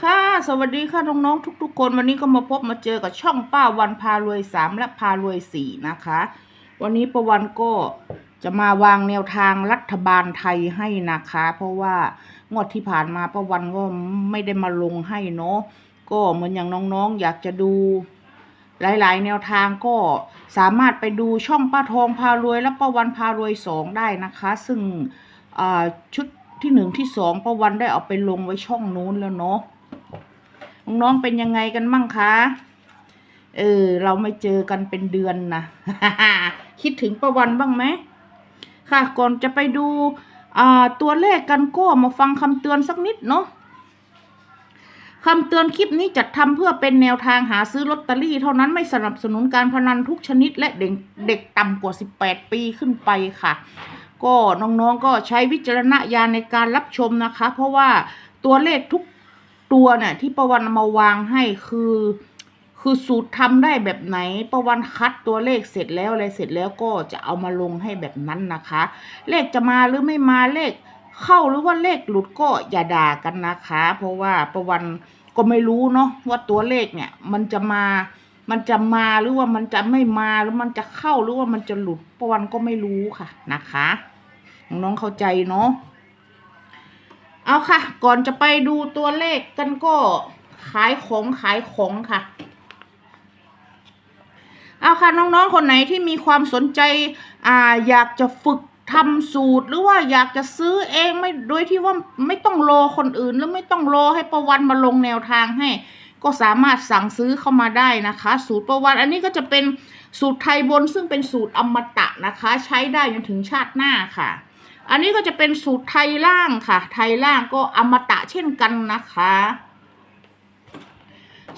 ค่ะ สวัสดีค่ะน้องๆทุก ๆ คน วันนี้ก็มาพบมาเจอกับช่องป้าวันพารวยสามและพารวยสี่นะคะ วันนี้ป้าวันก็จะมาวางแนวทางรัฐบาลไทยให้นะคะ เพราะว่างวดที่ผ่านมาป้าวันก็ไม่ได้มาลงให้เนาะก็เหมือนอย่างน้องๆ อยากจะดู หลายๆ แนวทางก็สามารถไปดูช่องป้าทองพารวย และป้าวันพารวยสองได้นะคะ ซึ่งชุดที่หนึ่งที่สองป้าวันได้เอาไปลงไว้ช่องนู้นแล้วเนาะ น้องๆเป็นยังไงกันมั่งคะเออ เราไม่เจอกันเป็นเดือนนะคิดถึงป้าวันบ้างไหมค่ะก่อนจะไปดูตัวเลขกันก็มาฟังคำเตือนสักนิดเนาะคำเตือนคลิปนี้จัดทำเพื่อเป็นแนวทางหาซื้อลอตเตอรี่ เท่านั้นไม่สนับสนุนการพนันทุกชนิด และเด็กเด็กต่ำกว่า 18 ปีขึ้นไปค่ะ ก็น้องๆก็ใช้วิจารณญาณในการรับชมนะคะ เพราะว่าตัวเลขทุก ตัวเนี่ยที่ประวันมาวางให้คือ คือสูตรทำได้แบบไหน ประวันคัดตัวเลขเสร็จแล้วอะไรเสร็จแล้วก็จะเอามาลงให้แบบนั้นนะคะ เลขจะมาหรือไม่มาเลขเข้าหรือว่าเลขหลุดก็อย่าด่ากันนะคะ เพราะว่าประวันก็ไม่รู้เนาะว่าตัวเลขเนี่ย มันจะมา มันจะมาหรือว่ามันจะไม่มาหรือมันจะเข้าหรือว่ามันจะหลุดประวันก็ไม่รู้ค่ะนะคะ น้องๆเข้าใจเนาะ เอาค่ะ ก่อนจะไปดูตัวเลขกันก็ขายของขายของค่ะ เอาค่ะน้องๆคนไหนที่มีความสนใจอ่าอยากจะฝึกทำสูตรหรือว่าอยากจะซื้อเองไม่โดยที่ว่าไม่ต้องรอคนอื่น หรือไม่ต้องรอให้ประวันมาลงแนวทางให้ ก็สามารถสั่งซื้อเข้ามาได้นะคะ สูตรประวันอันนี้ก็จะเป็นสูตรไทยบนซึ่งเป็นสูตรอมตะนะคะ ใช้ได้จนถึงชาติหน้าค่ะ อันนี้ก็จะเป็นสูตรไทยล่างค่ะ ไทยล่างก็อมตะเช่นกันนะคะ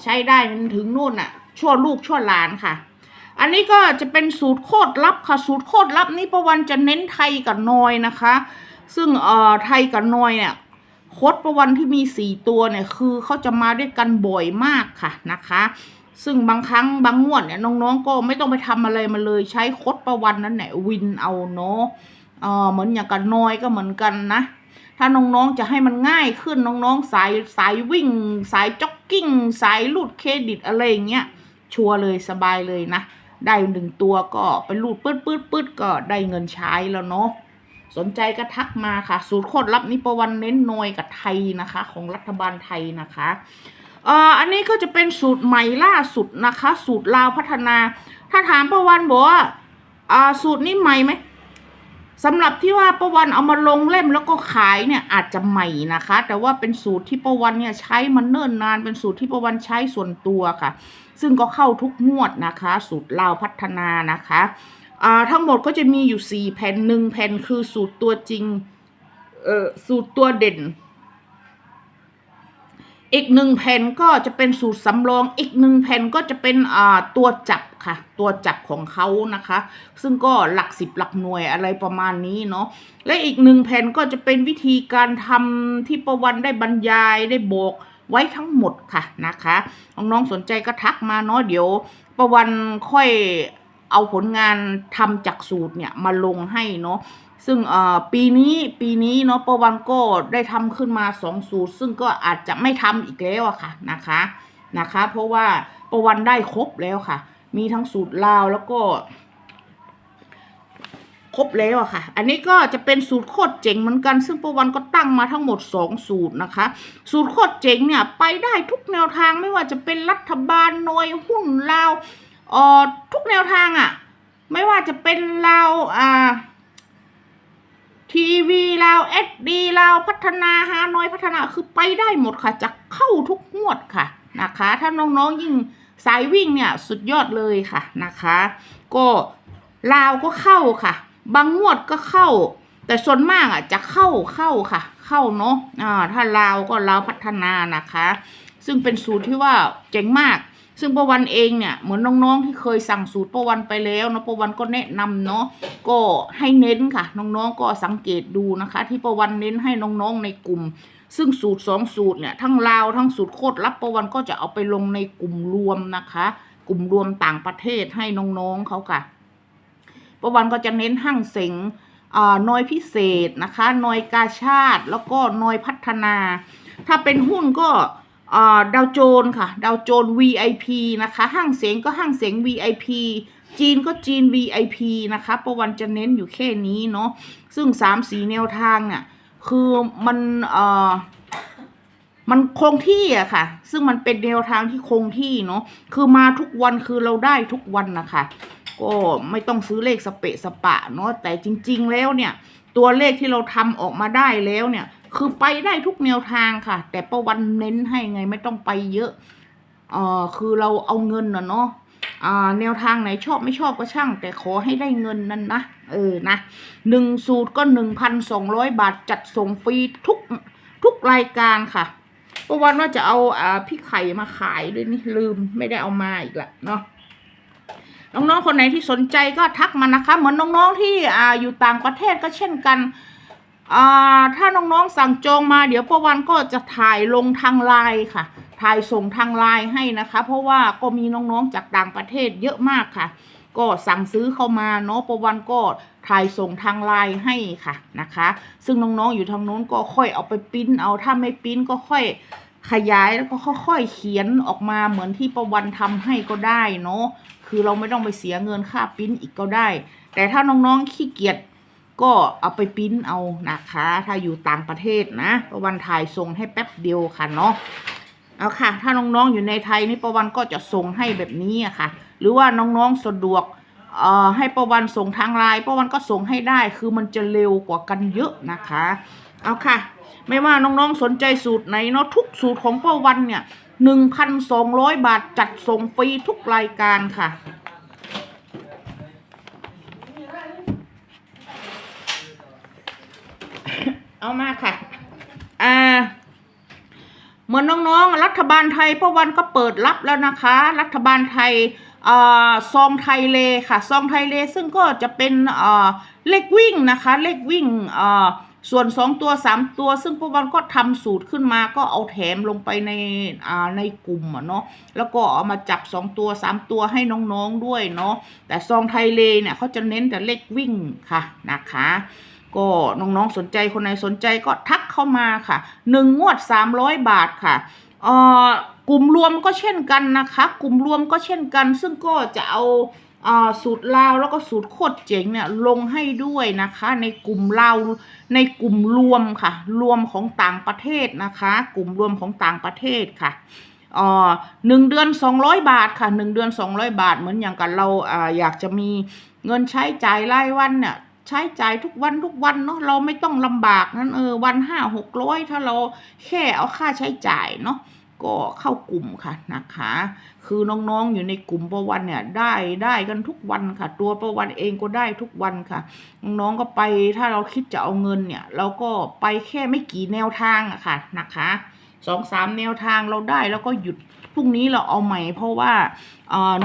ใช้ได้จนถึงนู่นน่ะ ชั่วลูกชั่วหลานค่ะ อันนี้ก็จะเป็นสูตรโคตรลับค่ะ สูตรโคตรลับนี่ประวันจะเน้นไทยกับนอยนะคะ ซึ่งเอ่อไทยกับนอยเนี่ยโคตรประวันที่มีสี่ตัวเนี่ยคือเขาจะมาด้วยกันบ่อยมากค่ะนะคะ ซึ่งบางครั้งบางงวดเนี่ยน้องๆก็ไม่ต้องไปทำอะไรมาเลยใช้โคตรประวันนั้นแหละวินเอาเนาะ เออเหมือนอย่างกับนอยก็เหมือนกันนะ ถ้าน้องๆจะให้มันง่ายขึ้นน้องๆสายสายวิ่ง สายจ็อกกิ้ง สายรูดเครดิตอะไรอย่างเงี้ยชัวร์เลยสบายเลยนะ ได้หนึ่งตัวก็ไปรูดปืดปืดปืดก็ได้เงินใช้แล้วเนาะสนใจก็ทักมาค่ะ สูตรโคตรลับนี้ประวันเน้นนอยกับไทยนะคะ ของรัฐบาลไทยนะคะเอ่ออันนี้ก็จะเป็นสูตรใหม่ล่าสุดนะคะ สูตรลาวพัฒนา ถ้าถามประวันบอกว่าอ่าสูตรนี้ใหม่ไหม สำหรับที่ว่าประวันเอามาลงเล่มแล้วก็ขายเนี่ยอาจจะใหม่นะคะ แต่ว่าเป็นสูตรที่ประวันเนี่ยใช้มันเนิ่นนานเป็นสูตรที่ประวันใช้ส่วนตัวค่ะ ซึ่งก็เข้าทุกงวดนะคะ สูตรลาวพัฒนานะคะทั้งหมดก็จะมีอยู่สี่แผ่นหนึ่งแผ่นคือสูตรตัวจริงสูตรตัวเด่น อีกหนึ่งแผ่นก็จะเป็นสูตรสำรอง อีกหนึ่งแผ่นก็จะเป็นอ่าตัวจับค่ะ ตัวจับของเขานะคะ ซึ่งก็หลักสิบหลักหน่วยอะไรประมาณนี้เนาะ และอีกหนึ่งแผ่นก็จะเป็นวิธีการทำที่ประวันได้บรรยายได้บอกไว้ทั้งหมดค่ะนะคะน้องๆสนใจก็ทักมาเนาะเดี๋ยวประวันค่อยเอาผลงานทำจากสูตรเนี่ยมาลงให้เนาะ ซึ่งปีนี้ปีนี้เนาะปวันก็ได้ทำขึ้นมาสองสูตร ซึ่งก็อาจจะไม่ทำอีกแล้วอะค่ะนะคะนะคะ เพราะว่าปวันได้ครบแล้วค่ะ มีทั้งสูตรลาวแล้วก็ครบแล้วอะค่ะ อันนี้ก็จะเป็นสูตรโคตรเจ๋งเหมือนกัน ซึ่งประวันก็ตั้งมาทั้งหมด 2 สูตรนะคะ สูตรโคตรเจ๋งเนี่ยไปได้ทุกแนวทางไม่ว่าจะเป็นรัฐบาลหน่วยหุ้นลาวเอ่อทุกแนวทางอะไม่ว่าจะเป็นลาวอ่า ทีวีลาวเอสดีลาวพัฒนาฮานอยพัฒนาคือไปได้หมดค่ะจะเข้าทุกงวดค่ะนะคะ ถ้าน้องๆยิ่งสายวิ่งเนี่ยสุดยอดเลยค่ะนะคะ ก็ลาวก็เข้าค่ะ บางงวดก็เข้า แต่ส่วนมากอะจะเข้าเข้าค่ะ เข้าเนาะอ่าถ้าลาวก็ลาวพัฒนานะคะ ซึ่งเป็นสูตรที่ว่าเจ๋งมาก ซึ่งประวันเองเนี่ยเหมือนน้องๆที่เคยสั่งสูตรประวันไปแล้วเนาะประวันก็แนะนำเนาะก็ให้เน้นค่ะ น้องๆก็สังเกตดูนะคะ ที่ประวันเน้นให้น้องๆในกลุ่ม ซึ่งสูตรสองสูตรเนี่ยทั้งลาวทั้งสูตรโคตรลับประวันก็จะเอาไปลงในกลุ่มรวมนะคะ กลุ่มรวมต่างประเทศให้น้องๆเขาค่ะ ประวันก็จะเน้นห้างเสงอ่าน้อยพิเศษนะคะน้อยกาชาติแล้วก็น้อยพัฒนา ถ้าเป็นหุ้นก็ ดาวโจนค่ะ ดาวโจน VIP นะคะ ห้างเสียงก็ห้างเสียง VIP จีนก็จีน VIP นะคะ ประวันจะเน้นอยู่แค่นี้เนาะ ซึ่งสามสีแนวทางเนี่ย คือมันเอ่อมันคงที่อะค่ะ ซึ่งมันเป็นแนวทางที่คงที่เนาะ คือมาทุกวันคือเราได้ทุกวันนะคะ ก็ไม่ต้องซื้อเลขสเปะสปะเนาะ แต่จริง ๆ แล้วเนี่ย ตัวเลขที่เราทำออกมาได้แล้วเนี่ย คือไปได้ทุกแนวทางค่ะ แต่ประวันเน้นให้ไงไม่ต้องไปเยอะเอ่อคือเราเอาเงินนะเนาะแนวทางไหนชอบไม่ชอบก็ช่าง แต่ขอให้ได้เงินนั่นนะเออนะหนึ่งสูตรก็หนึ่งพันสองร้อยบาทจัดส่งฟรีทุกทุกรายการค่ะประวันว่าจะเอาอ่าพี่ไข่มาขายด้วยนี่ลืมไม่ได้เอามาอีกละเนาะน้องๆคนไหนที่สนใจก็ทักมานะคะ เหมือนน้องๆที่อ่าอยู่ต่างประเทศก็เช่นกัน ถ้าน้องๆสั่งจองมาเดี๋ยวประวันก็จะถ่ายลงทางไลน์ค่ะ ถ่ายส่งทางไลน์ให้นะคะ เพราะว่าก็มีน้องๆจากต่างประเทศเยอะมากค่ะ ก็สั่งซื้อเข้ามาเนาะประวันก็ถ่ายส่งทางไลน์ให้ค่ะนะคะ ซึ่งน้องๆอยู่ทางโน้นก็ค่อยเอาไปปิ้นเอาถ้าไม่ปิ้นก็ค่อยขยายแล้วก็ค่อยๆเขียนออกมาเหมือนที่ประวันทำให้ก็ได้เนาะคือเราไม่ต้องไปเสียเงินค่าปิ้นอีกก็ได้ แต่ถ้าน้องๆขี้เกียจ ก็เอาไปปิ้นเอานะคะ ถ้าอยู่ต่างประเทศนะ ประวันถ่ายส่งให้แป๊บเดียวค่ะเนาะเอาค่ะ ถ้าน้องๆอยู่ในไทยนี่ประวันก็จะส่งให้แบบนี้อะค่ะ หรือว่าน้องๆสะดวกเอ่อให้ประวันส่งทางไลน์ประวันก็ส่งให้ได้คือมันจะเร็วกว่ากันเยอะนะคะ เอาค่ะ ไม่ว่าน้องๆสนใจสูตรไหนเนาะทุกสูตรของประวันเนี่ยหนึ่งพันสองร้อยบาทจัดส่งฟรีทุกรายการค่ะ เอามาค่ะ อ่า เหมือนน้องๆ รัฐบาลไทยป้าวันก็เปิดรับแล้วนะคะ รัฐบาลไทยอซองไทยเลค่ะ ซองไทยเลซึ่งก็จะเป็นเลขวิ่งนะคะ เลขวิ่งส่วนสองตัวสามตัว ซึ่งป้าวันก็ทำสูตรขึ้นมาก็เอาแถมลงไปในในกลุ่มเนาะแล้วก็เอามาจับสองตัวสามตัวให้น้องๆด้วยเนาะแต่ซองไทยเลเนี่ยเขาจะเน้นแต่เลขวิ่งค่ะนะคะ ก็น้องๆสนใจคนไหนสนใจก็ทักเข้ามาค่ะหนึ่งงวดสามร้อยบาทค่ะเอ่อกลุ่มรวมก็เช่นกันนะคะ กลุ่มรวมก็เช่นกัน ซึ่งก็จะเอาสูตรลาวแล้วก็สูตรโคตรเจ๋งเนี่ยลงให้ด้วยนะคะ ในกลุ่มลาวในกลุ่มรวมค่ะ รวมของต่างประเทศนะคะ กลุ่มรวมของต่างประเทศค่ะหนึ่งเดือนสองร้อยบาทค่ะหนึ่งเดือนสองร้อยบาทเหมือนอย่างกับเราอ่าอยากจะมีเงินใช้จ่ายรายวันเนี่ย ใช้จ่ายทุกวันทุกวันเนาะเราไม่ต้องลำบากนั้นเออวันห้าหกร้อยถ้าเราแค่เอาค่าใช้จ่ายเนาะก็เข้ากลุ่มค่ะนะคะ คือน้องๆอยู่ในกลุ่มประวันเนี่ยได้ได้กันทุกวันค่ะ ตัวประวันเองก็ได้ทุกวันค่ะ น้องๆก็ไปถ้าเราคิดจะเอาเงินเนี่ย เราก็ไปแค่ไม่กี่แนวทางอะค่ะนะคะสองสามแนวทางเราได้แล้วก็หยุด พรุ่งนี้เราเอาใหม่เพราะว่า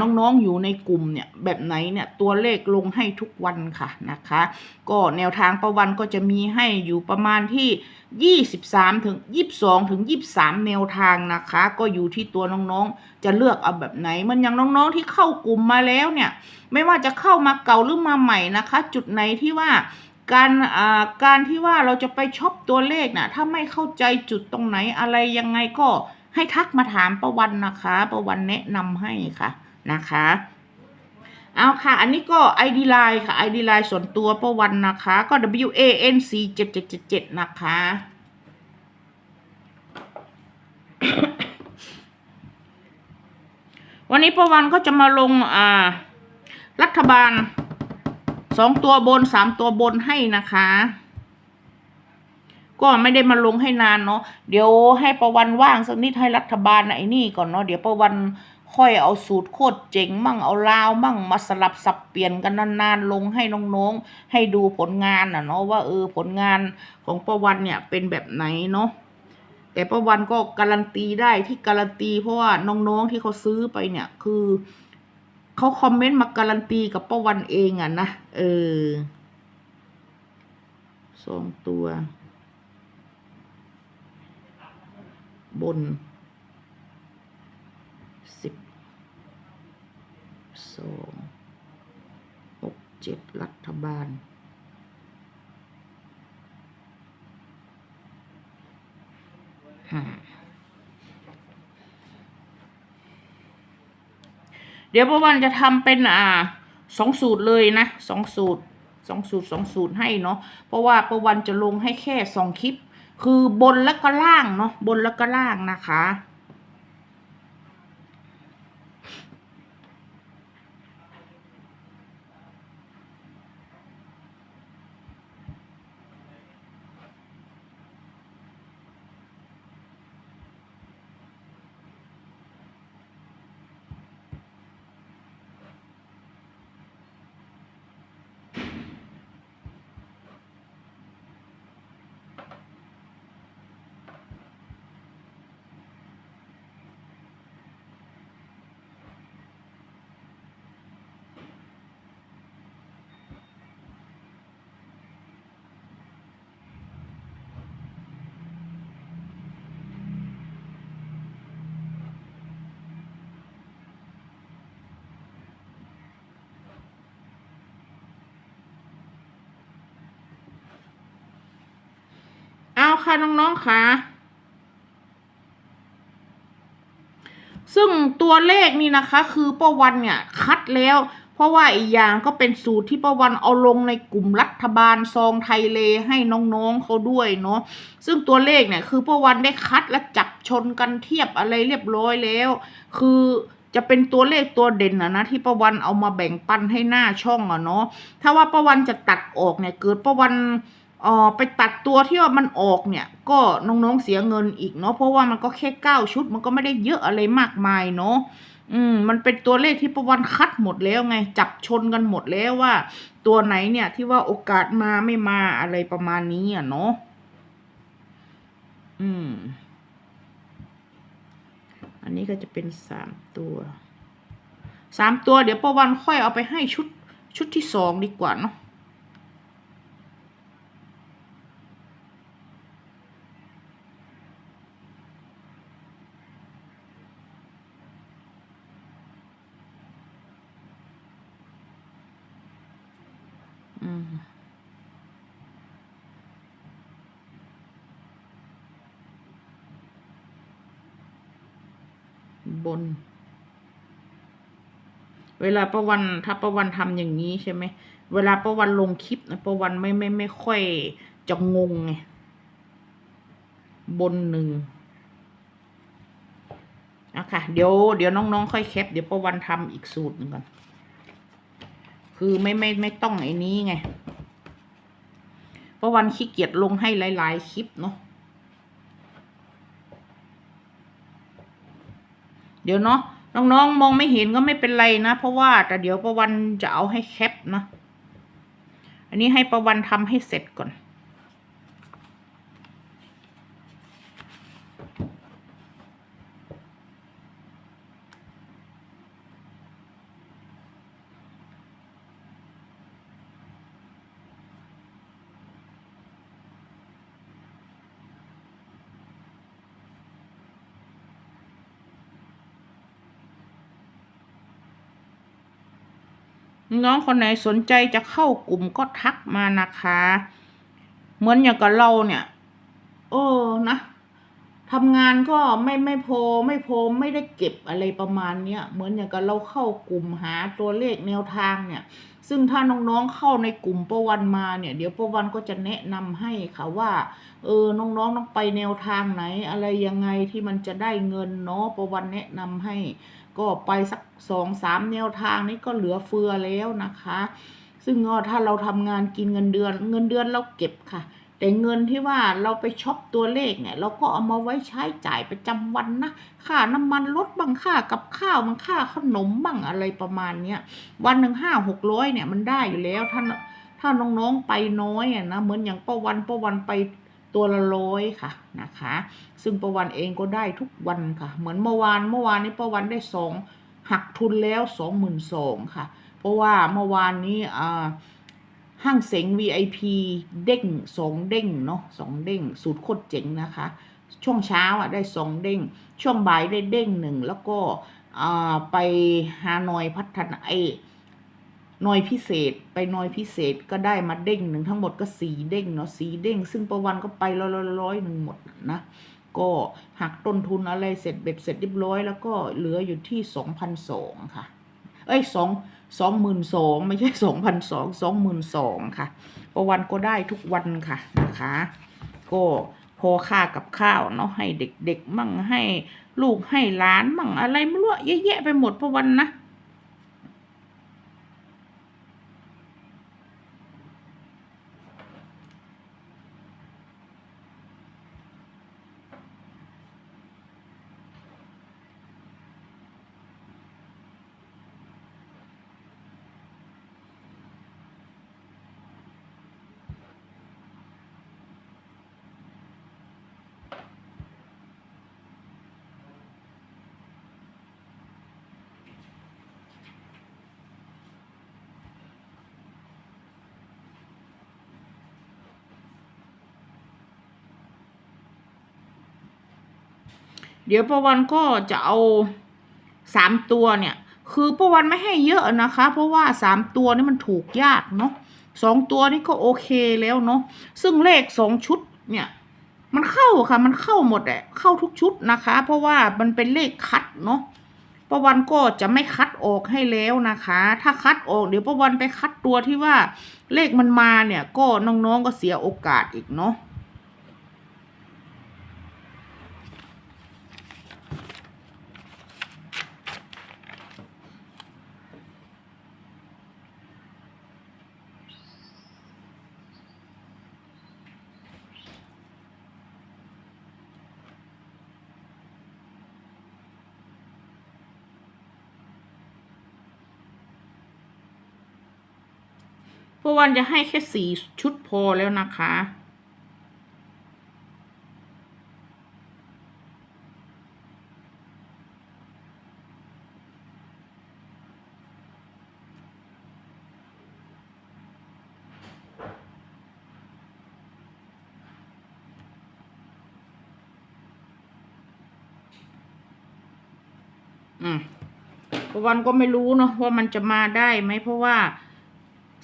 น้องๆอยู่ในกลุ่มเนี่ยแบบไหนเนี่ยตัวเลขลงให้ทุกวันค่ะนะคะ ก็แนวทางประวันก็จะมีให้อยู่ประมาณที่ 23 ถึง 22 ถึง 23 แนวทางนะคะ ก็อยู่ที่ตัวน้องๆ จะเลือกเอาแบบไหน มันอย่างน้องๆที่เข้ากลุ่มมาแล้วเนี่ยไม่ว่าจะเข้ามาเก่าหรือมาใหม่นะคะ จุดไหนที่ว่าการอ่าการที่ว่าเราจะไปช็อปตัวเลขน่ะถ้าไม่เข้าใจจุดตรงไหนอะไรยังไงก็ ให้ทักมาถามประวันนะคะประวันแนะนำให้ค่ะนะคะเอาค่ะ อันนี้ก็ ID Line ค่ะ ID Line ส่วนตัวประวันนะคะ ก็ W A N C 7777นะคะ วันนี้ประวันก็จะมาลงอ่า รัฐบาลสองตัวบนสามตัวบนให้นะคะ ก็ไม่ได้มาลงให้นานเนาะเดี๋ยวให้ประวันว่างสักนิดให้รัฐบาลไอ้นี่ก่อนเนาะเดี๋ยวประวันค่อยเอาสูตรโคตรเจ๋งมั่งเอาลาวมั่งมาสลับสับเปลี่ยนกันนานๆลงให้น้องๆให้ดูผลงานอะเนาะว่าเออผลงานของประวันเนี่ยเป็นแบบไหนเนาะแต่ประวันก็การันตีได้ที่การันตีเพราะว่าน้องๆที่เขาซื้อไปเนี่ยคือเขาคอมเมนต์มาการันตีกับป้าวันเองอะนะเออสองตัว บนสิบสองหกเจ็ดรัฐบาลห้าเดี๋ยวพวันจะทำเป็นอ่าสองสูตรเลยนะสองสูตรสองสูตรสองสูตรให้เนาะเพราะว่าประวันจะลงให้แค่สองคลิป คือบนแล้วก็ล่างเนาะบนแล้วก็ล่างนะคะ ค่ะน้องๆค่ะ ซึ่งตัวเลขนี่นะคะ คือป้าวันเนี่ยคัดแล้ว เพราะว่าอีกอย่างก็เป็นสูตรที่ป้าวันเอาลงในกลุ่มรัฐบาลซองไทยเลให้น้องๆเขาด้วยเนาะซึ่งตัวเลขเนี่ยคือป้าวันได้คัดและจับชนกันเทียบอะไรเรียบร้อยแล้ว คือจะเป็นตัวเลขตัวเด่นอะนะที่ป้าวันเอามาแบ่งปันให้หน้าช่องอะเนาะถ้าว่าป้าวันจะตัดออกเนี่ยเกิดป้าวัน ออไปตัดตัวที่ว่ามันออกเนี่ย ก็น้องๆเสียเงินอีกเนาะเพราะว่ามันก็แค่เก้าชุด มันก็ไม่ได้เยอะอะไรมากมายเนาะอืมมันเป็นตัวเลขที่ประวันคัดหมดแล้วไง จับชนกันหมดแล้วว่า ตัวไหนเนี่ยที่ว่าโอกาสมาไม่มาอะไรประมาณนี้อะเนาะอืม อันนี้ก็จะเป็นสามตัวสามตัวเดี๋ยวประวันค่อยเอาไปให้ชุดชุดที่สองดีกว่าเนาะ ลาประวันถ้าประวันทำอย่างนี้ใช่ไหมเวลาประวันลงคลิปนะประวันไม่ไม่ไม่ค่อยจะงงไงบนหนึ่งอะค่ะเดี๋ยวเดี๋ยวน้องๆค่อยแคปเดี๋ยวประวันทำอีกสูตรหนึ่งก่อนคือไม่ไม่ไม่ต้องไอ้นี้ไงเพระวันขี้เกียจลงให้หลาย ๆ คลิปเนาะเดี๋ยวเนาะ น้องๆมองไม่เห็นก็ไม่เป็นไรนะ เพราะว่าแต่เดี๋ยวประวันจะเอาให้แคปนะ อันนี้ให้ประวันทำให้เสร็จก่อน น้องคนไหนสนใจจะเข้ากลุ่มก็ทักมานะคะ เหมือนอย่างกับเราเนี่ยเออนะทำงานก็ไม่ไม่พอไม่พอไม่ได้เก็บอะไรประมาณเนี้ยเหมือนอย่างกับเราเข้ากลุ่มหาตัวเลขแนวทางเนี่ย ซึ่งถ้าน้องๆเข้าในกลุ่มประวันมาเนี่ย เดี๋ยวประวันก็จะแนะนำให้ค่ะว่าเออน้องๆต้องไปแนวทางไหน อะไรยังไงที่มันจะได้เงินเนาะประวันแนะนำให้ ก็ไปสักสองสามแนวทางนี้ก็เหลือเฟือแล้วนะคะ ซึ่งถ้าเราทำงานกินเงินเดือน เงินเดือนเราเก็บค่ะ แต่เงินที่ว่าเราไปช็อปตัวเลขเนี่ย เราก็เอามาไว้ใช้จ่ายประจำวันนะค่าน้ำมันรถบ้างค่ากับข้าวบ้างค่าขนมบ้างอะไรประมาณเนี้ยวันหนึ่งห้าหกร้อยเนี่ยมันได้อยู่แล้วถ้าถ้าน้องๆไปน้อยอะนะเหมือนอย่างป้าวันป้าวันไปตัวละร้อยค่ะนะคะ ซึ่งประวันเองก็ได้ทุกวันค่ะ เหมือนเมื่อวานเมื่อวานนี้ประวันได้สองหักทุนแล้วสองหมื่นสองค่ะ เพราะว่าเมื่อวานนี้อ่า ห้างเสง VIP เด้งสองเด้งเนาะสองเด้ง สูตรโคตรเจ๋งนะคะ ช่วงเช้าอะได้สองเด้ง ช่วงบ่ายได้เด้งหนึ่งแล้วก็ไปฮานอยพัฒนาไอหนอยพิเศษไปหนอยพิเศษก็ได้มาเด้งหนึ่งทั้งหมดก็สีเด้งเนาะสีเด้ง ซึ่งประวันก็ไปร้อยร้อยหนึ่งหมดนะก็หักต้นทุนอะไรเสร็จเบ็ดเสร็จเรียบร้อย แล้วก็เหลืออยู่ที่สองพันสองค่ะ เอ้ยสอง สองหมื่นสองไม่ใช่สองพันสองสองหมื่นสองค่ะประวันก็ได้ทุกวันค่ะนะคะ ก็พอค่ากับข้าวเนาะให้เด็กๆ มั่งให้ลูกให้หลานมั่งอะไรไม่รู้เยอะแยะไปหมดประวันนะ เดี๋ยวประวันก็จะเอาสามตัวเนี่ย คือประวันไม่ให้เยอะนะคะ เพราะว่าสามตัวนี่มันถูกยากเนาะสองตัวนี่ก็โอเคแล้วเนาะซึ่งเลขสองชุดเนี่ย มันเข้าค่ะ มันเข้าหมดอะเข้าทุกชุดนะคะ เพราะว่ามันเป็นเลขคัดเนาะประวันก็จะไม่คัดออกให้แล้วนะคะ ถ้าคัดออกเดี๋ยวประวันไปคัดตัวที่ว่าเลขมันมาเนี่ย ก็น้องๆก็เสียโอกาสอีกเนาะ พราะวันจะให้แค่สี่ชุดพอแล้วนะคะอืมวันก็ไม่รู้เนาะว่ามันจะมาได้ไหมเพราะว่า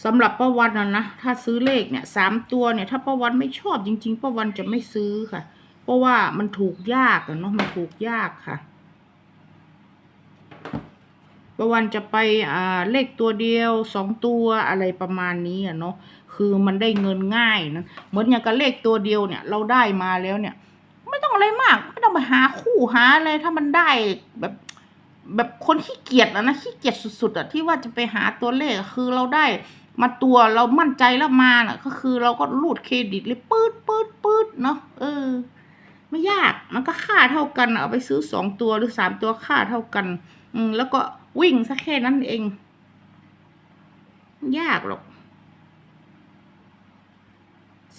สำหรับป้าวันนะนะถ้าซื้อเลขเนี่ยสามตัวเนี่ยถ้าป้าวันไม่ชอบจริงๆป้าวันจะไม่ซื้อค่ะ เพราะว่ามันถูกยากอะเนาะมันถูกยากค่ะป้าวันจะไปอ่าเลขตัวเดียวสองตัวอะไรประมาณนี้อะเนาะคือมันได้เงินง่ายนะเหมือนอย่างกับเลขตัวเดียวเนี่ย เราได้มาแล้วเนี่ย ไม่ต้องอะไรมาก ไม่ต้องไปหาคู่หาอะไรถ้ามันได้แบบแบบคนขี้เกียจอะนะขี้เกียจสุดๆอะที่ว่าจะไปหาตัวเลขคือเราได้ มาตัวเรามั่นใจแล้วมาน่ะ ก็คือเราก็รูดเครดิตเลยปื๊ดปื๊ดปื๊ดเนาะเออ ไม่ยากมันก็ค่าเท่ากันเอาไปซื้อสองตัวหรือสามตัวค่าเท่ากัน อืมแล้วก็วิ่งสักแค่นั้นเอง ยากหรอก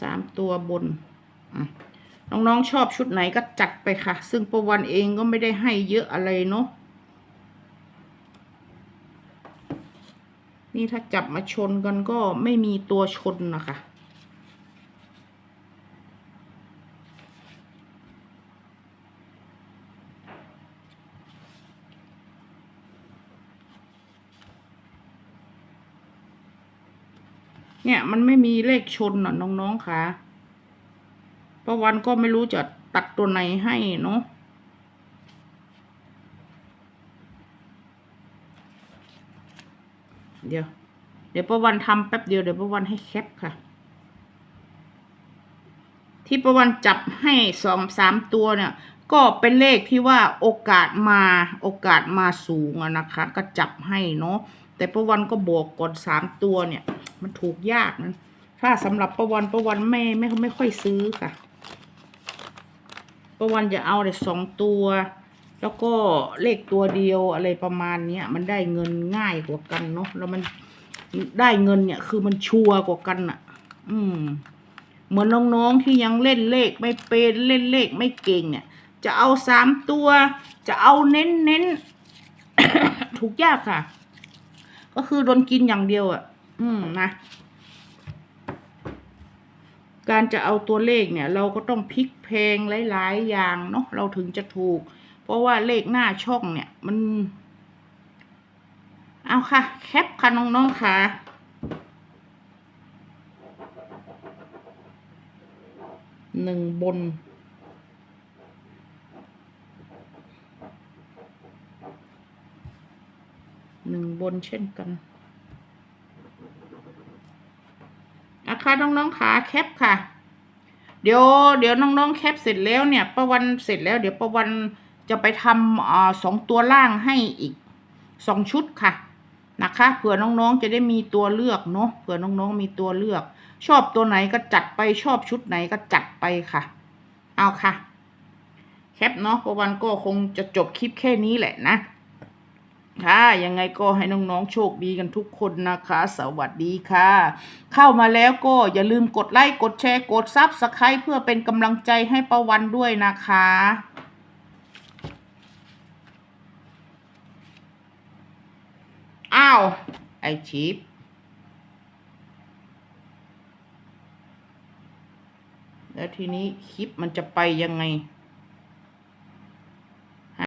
สามตัวบนอน้องๆชอบชุดไหนก็จัดไปค่ะ ซึ่งประวันเองก็ไม่ได้ให้เยอะอะไรเนาะ นี่ถ้าจับมาชนกันก็ไม่มีตัวชนนะคะ เนี่ยมันไม่มีเลขชนอะน้องๆค่ะประวันก็ไม่รู้จะตัดตัวไหนให้เนาะ เดี๋ยว เดี๋ยวประวันทำแป๊บเดียวเดี๋ยวประวันให้แคปค่ะ ที่ประวันจับให้สองสามตัวเนี่ย ก็เป็นเลขที่ว่าโอกาสมาโอกาสมาสูงอะนะคะ ก็จับให้เนาะแต่ประวันก็บอกก่อนสามตัวเนี่ย มันถูกยากนะถ้าสำหรับประวันประวันไม่ไม่ไม่ค่อยซื้อค่ะ ประวันจะเอาแต่สองตัว แล้วก็เลขตัวเดียวอะไรประมาณเนี้ยมันได้เงินง่ายกว่ากันเนาะแล้วมันได้เงินเนี่ยคือมันชัวร์กว่ากันอะ อืม เหมือนน้องๆที่ยังเล่นเลขไม่เป็นเล่นเลขไม่เก่งเนี่ย จะเอาสามตัว จะเอาเน้นเน้นถูกยากค่ะ ก็คือโดนกินอย่างเดียวอะ อืมนะการจะเอาตัวเลขเนี่ย เราก็ต้องพลิกเพลงหลาย ๆ อย่างเนาะเราถึงจะถูก เพราะว่าเลขหน้าช่องเนี่ยมัน เอาค่ะ แคปค่ะน้องๆค่ะหนึ่งบนหหนึ่งบนเช่นกันอาคาน้องๆขาแคปค่ะ เดี๋ยวเดี๋ยวน้องๆแคปเสร็จแล้วเนี่ยประวันเสร็จแล้ว เดี๋ยวประวัน จะไปทำอสองตัวล่างให้อีกสองชุดค่ะนะคะเผื่อน้องๆจะได้มีตัวเลือกเนาะเผื่อน้องๆมีตัวเลือก ชอบตัวไหนก็จัดไปชอบชุดไหนก็จัดไปค่ะ เอาค่ะ แคปเนาะประวันก็คงจะจบคลิปแค่นี้แหละนะ ค่ะ ยังไงก็ให้น้องๆโชคดีกันทุกคนนะคะ สวัสดีค่ะ เข้ามาแล้วก็อย่าลืมกดไลค์กดแชร์กดซับสไครต์เพื่อเป็นกำลังใจให้ประวันด้วยนะคะ อ้าว ไอชิปแล้วทีนี้คลิปมันจะไปยังไง